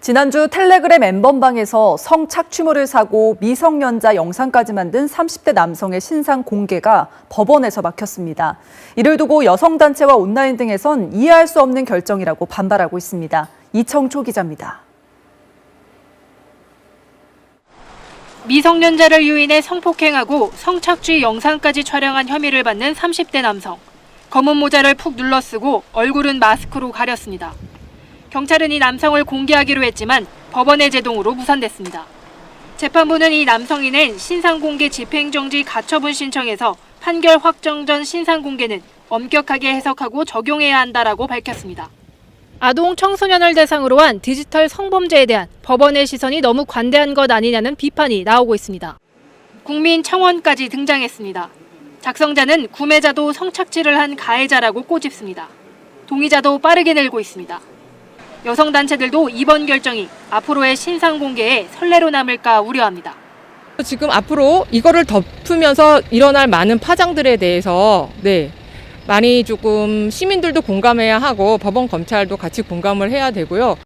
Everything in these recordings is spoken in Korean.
지난주 텔레그램 엠번방에서 성착취물을 사고 미성년자 영상까지 만든 30대 남성의 신상 공개가 법원에서 막혔습니다. 이를 두고 여성단체와 온라인 등에선 이해할 수 없는 결정이라고 반발하고 있습니다. 이청초 기자입니다. 미성년자를 유인해 성폭행하고 성착취 영상까지 촬영한 혐의를 받는 30대 남성. 검은 모자를 푹 눌러 쓰고 얼굴은 마스크로 가렸습니다. 경찰은 이 남성을 공개하기로 했지만 법원의 제동으로 무산됐습니다. 재판부는 이 남성이 낸 신상공개 집행정지 가처분 신청에서 판결 확정 전 신상공개는 엄격하게 해석하고 적용해야 한다라고 밝혔습니다. 아동 청소년을 대상으로 한 디지털 성범죄에 대한 법원의 시선이 너무 관대한 것 아니냐는 비판이 나오고 있습니다. 국민 청원까지 등장했습니다. 작성자는 구매자도 성착취를 한 가해자라고 꼬집습니다. 동의자도 빠르게 늘고 있습니다. 여성 단체들도 이번 결정이 앞으로의 신상 공개에 선례로 남을까 우려합니다. 지금 앞으로 이거를 덮으면서 일어날 많은 파장들에 대해서 네 많이 조금 시민들도 공감해야 하고 법원 검찰도 같이 공감을 해야 되고요.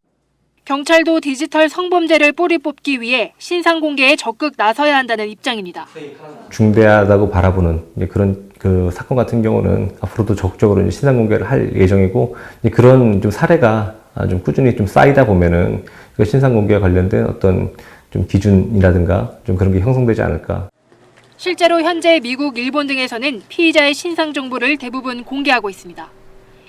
경찰도 디지털 성범죄를 뿌리 뽑기 위해 신상 공개에 적극 나서야 한다는 입장입니다. 중대하다고 바라보는 그런 그 사건 같은 경우는 앞으로도 적극적으로 신상 공개를 할 예정이고 그런 좀 사례가 아, 좀 꾸준히 좀 쌓이다 보면은 그 신상 공개와 관련된 어떤 좀 기준이라든가 좀 그런 게 형성되지 않을까. 실제로 현재 미국, 일본 등에서는 피의자의 신상 정보를 대부분 공개하고 있습니다.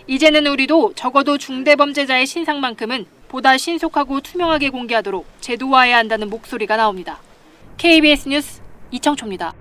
이제는 우리도 적어도 중대범죄자의 신상만큼은 보다 신속하고 투명하게 공개하도록 제도화해야 한다는 목소리가 나옵니다. KBS 뉴스 이청초입니다.